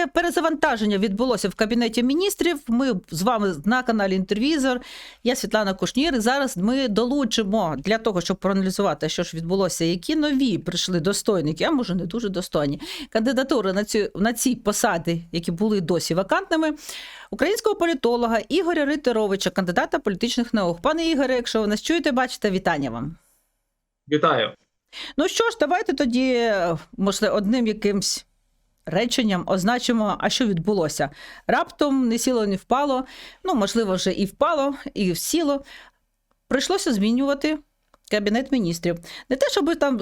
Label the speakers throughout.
Speaker 1: таке перезавантаження відбулося в кабінеті міністрів. Ми з вами на каналі Інтервізор. Я Світлана Кушнір. І зараз ми долучимо для того, щоб проаналізувати, що ж відбулося, які нові прийшли достойники, а може не дуже достойні кандидатури на ці на ці посади, які були досі вакантними. Українського політолога Ігоря Ритеровича, кандидата політичних наук. Пане Ігоре, якщо ви нас чуєте, бачите, вітання вам.
Speaker 2: Вітаю.
Speaker 1: Ну що ж, давайте тоді, можливо, одним якимсь реченням означимо, а що відбулося. Раптом не сіло, не впало. Ну, можливо, вже і впало, і сіло. Прийшлося змінювати кабінет міністрів. Не те, щоб там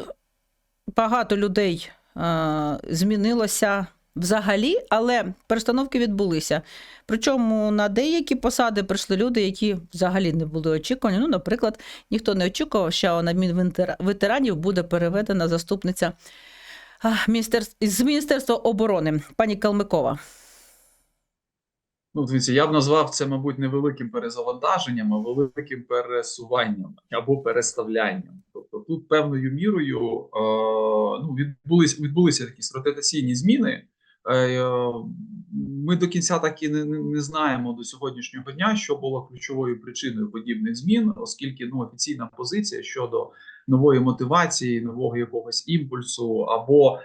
Speaker 1: багато людей е, змінилося взагалі, але перестановки відбулися. Причому на деякі посади прийшли люди, які взагалі не були очікувані. Ну, наприклад, ніхто не очікував, що на Мінветеранів буде переведена заступниця. З Міністерства оборони, пані Калмикова.
Speaker 2: Ну, дивіться, я б назвав це, мабуть, не великим перезавантаженням, а великим пересуванням або переставлянням. Тобто, тут певною мірою е, ну, відбулися відбулися якісь ротаційні зміни. Е, ми до кінця так і не, не знаємо до сьогоднішнього дня, що було ключовою причиною подібних змін, оскільки ну офіційна позиція щодо нової мотивації, нового якогось імпульсу, або е,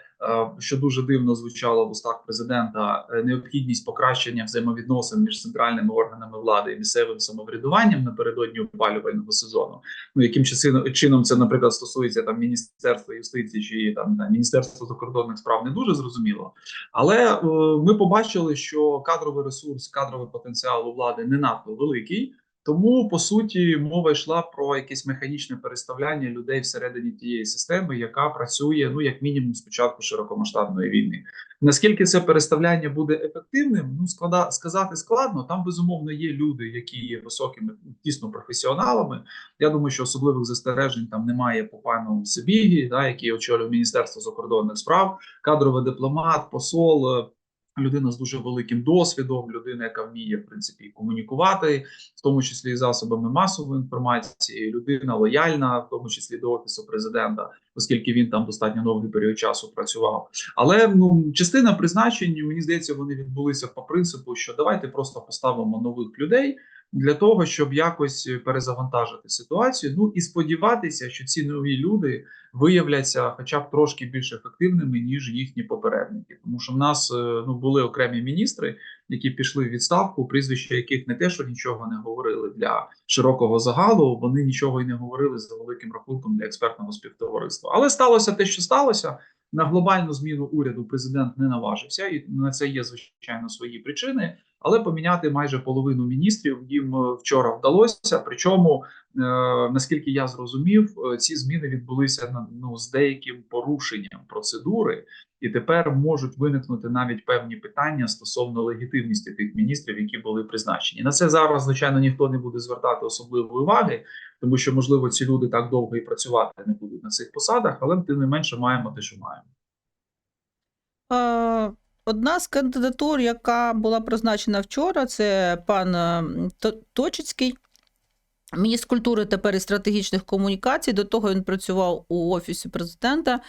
Speaker 2: що дуже дивно звучало в устах президента, е, необхідність покращення взаємовідносин між центральними органами влади і місцевим самоврядуванням напередодні опалювального сезону. Ну яким чином це, наприклад, стосується там міністерства юстиції чи там міністерства закордонних справ, не дуже зрозуміло. Але е, ми побачили, що кадровий ресурс, кадровий потенціал у влади не надто великий. Тому по суті мова йшла про якесь механічне переставляння людей всередині тієї системи, яка працює ну як мінімум з початку широкомасштабної війни. Наскільки це переставляння буде ефективним? Ну склада сказати складно. Там безумовно є люди, які є високими тісно професіоналами. Я думаю, що особливих застережень там немає по пану Сибігі, да який очолює міністерство закордонних справ, кадровий дипломат, посол людина з дуже великим досвідом, людина, яка вміє в принципі комунікувати, в тому числі і засобами масової інформації, людина лояльна, в тому числі до офісу президента, оскільки він там достатньо довгий період часу працював. Але ну частина призначень мені здається, вони відбулися по принципу, що давайте просто поставимо нових людей для того, щоб якось перезавантажити ситуацію. Ну і сподіватися, що ці нові люди виявляться, хоча б трошки більш ефективними ніж їхні попередники, тому що в нас е, ну були окремі міністри, які пішли в відставку, прізвища яких не те, що нічого не говорили для широкого загалу, вони нічого й не говорили за великим рахунком для експертного співтовариства. Але сталося те, що сталося. На глобальну зміну уряду президент не наважився, і на це є звичайно свої причини але поміняти майже половину міністрів їм е, вчора вдалося. Причому, е, наскільки я зрозумів, е, ці зміни відбулися ну, з деяким порушенням процедури, і тепер можуть виникнути навіть певні питання стосовно легітимності тих міністрів, які були призначені. На це зараз звичайно ніхто не буде звертати особливої уваги, тому що можливо ці люди так довго і працювати не будуть на цих посадах, але тим не менше маємо те, що маємо.
Speaker 1: Одна з кандидатур, яка була призначена вчора, це пан е, Точицький, міністр культури тепер і стратегічних комунікацій. До того він працював у Офісі президента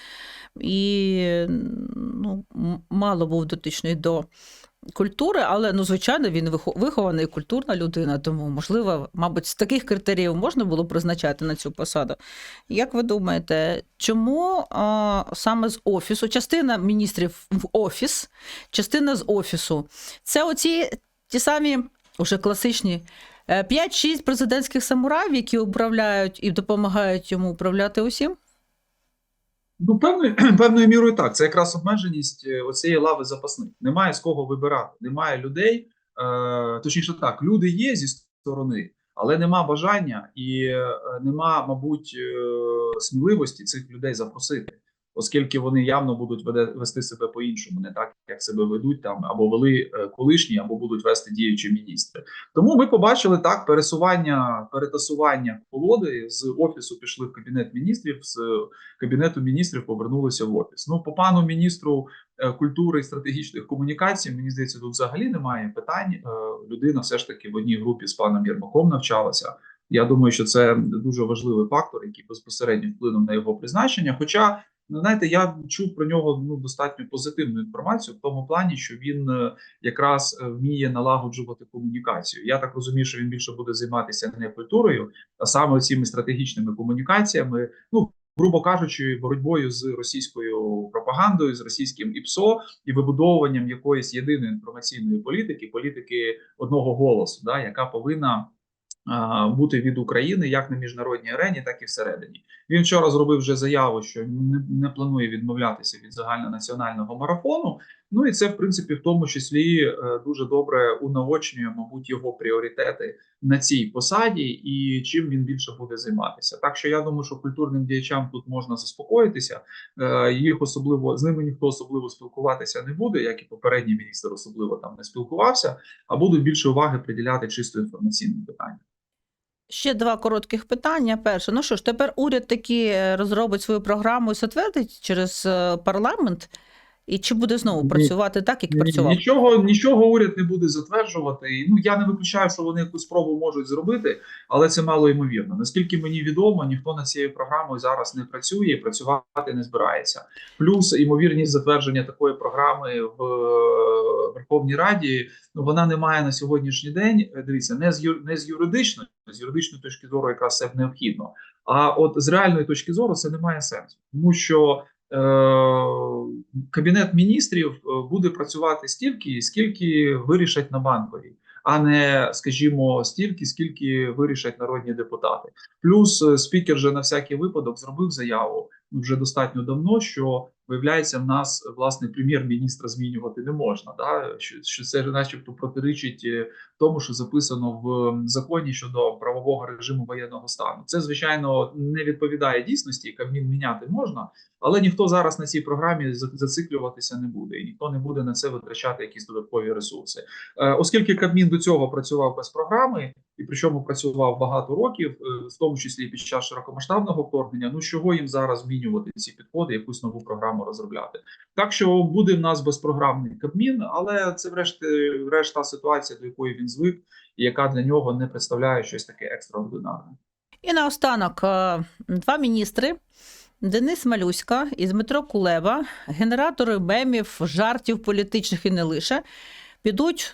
Speaker 1: і ну, мало був дотичний до культури, але ну, звичайно, він вихована і культурна людина, тому, можливо, мабуть, з таких критеріїв можна було призначати на цю посаду. Як ви думаєте, чому а, саме з офісу? Частина міністрів в офіс, частина з офісу. Це оці ті самі уже класичні. 5-6 президентських самураїв, які управляють і допомагають йому управляти усім?
Speaker 2: Ну, певною певною мірою так. Це якраз обмеженість е, оцієї лави запасних. Немає з кого вибирати. Немає людей. Е, Точніше, так, люди є зі сторони, але нема бажання і е, нема, мабуть, е, сміливості цих людей запросити оскільки вони явно будуть вести себе по-іншому, не так як себе ведуть там або вели е, колишні, або будуть вести діючі міністри. Тому ми побачили так пересування, перетасування колоди з офісу пішли в кабінет міністрів, з кабінету міністрів повернулися в офіс. Ну, по пану міністру е, культури і стратегічних комунікацій, мені здається, тут взагалі немає питань. Е, людина все ж таки в одній групі з паном Єрмаком навчалася. Я думаю, що це дуже важливий фактор, який безпосередньо вплинув на його призначення. Хоча Ну, знаєте, я чув про нього ну достатньо позитивну інформацію в тому плані, що він е, якраз е, вміє налагоджувати комунікацію. Я так розумію, що він більше буде займатися не культурою, а саме цими стратегічними комунікаціями. Ну грубо кажучи, боротьбою з російською пропагандою, з російським ІПСО і вибудовуванням якоїсь єдиної інформаційної політики, політики одного голосу, да, яка повинна бути від України як на міжнародній арені, так і всередині. Він вчора зробив вже заяву, що не, не планує відмовлятися від загальнонаціонального марафону. Ну і це, в принципі, в тому числі е, дуже добре унаочнює, мабуть, його пріоритети на цій посаді і чим він більше буде займатися. Так що я думаю, що культурним діячам тут можна заспокоїтися. Е, Їх особливо з ними ніхто особливо спілкуватися не буде, як і попередній міністр особливо там не спілкувався, а будуть більше уваги приділяти чисто інформаційним питанням.
Speaker 1: Ще два коротких питання. Перше, ну що ж, тепер уряд таки е, розробить свою програму і затвердить через е, парламент. І чи буде знову працювати так, як працював?
Speaker 2: Нічого, нічого уряд не буде затверджувати. І, Ну я не виключаю, що вони якусь спробу можуть зробити, але це мало ймовірно. Наскільки мені відомо, ніхто над цією програмою зараз не працює і працювати не збирається. Плюс ймовірність затвердження такої програми в е, Верховній Раді ну вона не має на сьогоднішній день. е, Дивіться, не з юр- не з юридичної, з юридичної точки зору, якраз це необхідно. А от з реальної точки зору це не має сенсу, тому що кабінет міністрів е, буде працювати стільки, скільки вирішать на банковій, а не, скажімо, стільки, скільки вирішать народні депутати. Плюс е, спікер же на всякий випадок зробив заяву вже достатньо давно, що виявляється, в нас власне прем'єр-міністра змінювати не можна. Да? Що, що це начебто протирічить е, тому, що записано в законі щодо правового режиму воєнного стану. Це звичайно не відповідає дійсності. Кабмін міняти можна, але ніхто зараз на цій програмі зациклюватися не буде, і ніхто не буде на це витрачати якісь додаткові ресурси. Е, Оскільки Кабмін до цього працював без програми, і причому працював багато років, е, в тому числі під час широкомасштабного вторгнення. Ну чого їм зараз змінювати ці підходи, якусь нову програму розробляти? Так що буде в нас безпрограмний Кабмін, але це врешті та ситуація, до якої він звик, і яка для нього не представляє щось таке екстраординарне.
Speaker 1: І наостанок е, два міністри. Денис Малюська і Дмитро Кулеба, генератори мемів, жартів політичних і не лише, підуть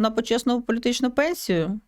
Speaker 1: на почесну політичну пенсію.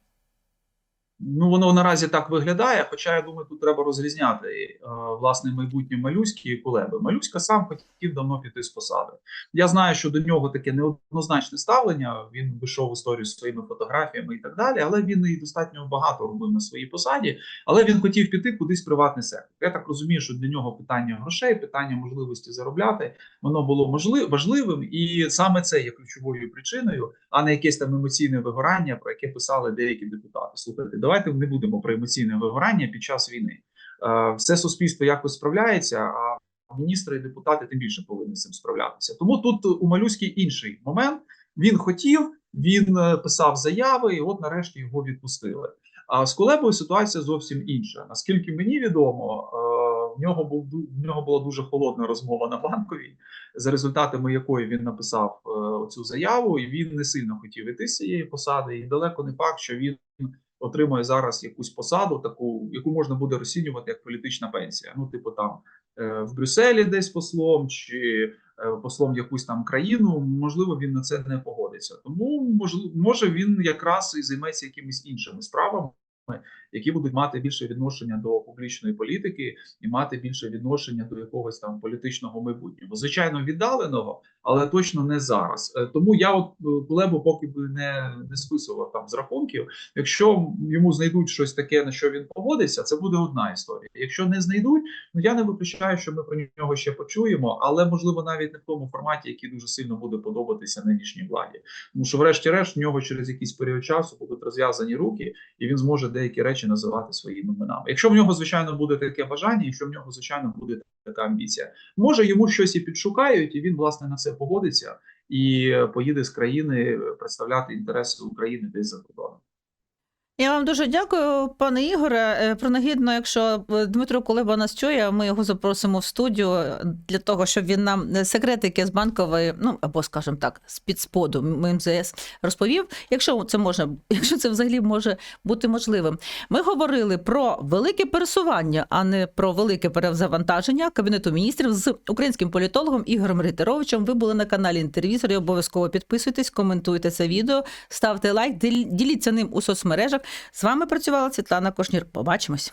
Speaker 2: Ну, воно наразі так виглядає. Хоча я думаю, тут треба розрізняти е, власне майбутнє Малюськи і Кулеби. Малюська сам хотів давно піти з посади. Я знаю, що до нього таке неоднозначне ставлення. Він вийшов в історію зі своїми фотографіями і так далі. Але він і достатньо багато робив на своїй посаді. Але він хотів піти кудись в приватний сектор. Я так розумію, що для нього питання грошей, питання можливості заробляти, воно було можливо важливим, і саме це є ключовою причиною, а не якесь там емоційне вигорання, про яке писали деякі депутати. Слухайте, давайте не будемо про емоційне вигорання під час війни. Е, Все суспільство якось справляється, а міністри і депутати тим більше повинні з цим справлятися. Тому тут у Малюській інший момент. Він хотів, він е, писав заяви, і от нарешті його відпустили. А з Кулебою ситуація зовсім інша. Наскільки мені відомо, е, в нього був в нього була дуже холодна розмова на банковій, за результатами якої він написав цю заяву, і він не сильно хотів іти з цієї посади. І далеко не факт, що він отримує зараз якусь посаду, таку яку можна буде розцінювати як політична пенсія. Ну, типу, там е, в Брюсселі десь послом чи е, послом якусь там країну. Можливо, він на це не погодиться. Тому можливо, може він якраз і займеться якимись іншими справами. Які будуть мати більше відношення до публічної політики і мати більше відношення до якогось там політичного майбутнього, звичайно, віддаленого, але точно не зараз. Е, Тому я от е, Кулебу поки би не, не списував там з рахунків. Якщо йому знайдуть щось таке, на що він погодиться, це буде одна історія. Якщо не знайдуть, ну я не виключаю, що ми про нього ще почуємо, але можливо навіть не в тому форматі, який дуже сильно буде подобатися нинішній владі. Тому що, врешті-решт, в нього через якийсь період часу будуть розв'язані руки, і він зможе деякі речі називати своїми іменами. Якщо в нього, звичайно, буде таке бажання, якщо в нього, звичайно, буде така амбіція, може йому щось і підшукають, і він власне на це погодиться і поїде з країни представляти інтереси України десь за кордоном.
Speaker 1: Я вам дуже дякую, пане Ігоре. Е, Принагідно, якщо е, Дмитро Кулеба нас чує, ми його запросимо в студію е, для того, щоб він нам секретики з банкової, ну або скажімо так, з під споду МЗС розповів. Якщо це можна, якщо це взагалі може бути можливим. Ми говорили про велике пересування, а не про велике перезавантаження кабінету міністрів з українським політологом Ігорем Рейтеровичем. Ви були на каналі інтервізорі. Обов'язково підписуйтесь, коментуйте це відео, ставте лайк, діліться ним у соцмережах. З вами працювала Світлана Кошнір. Побачимось.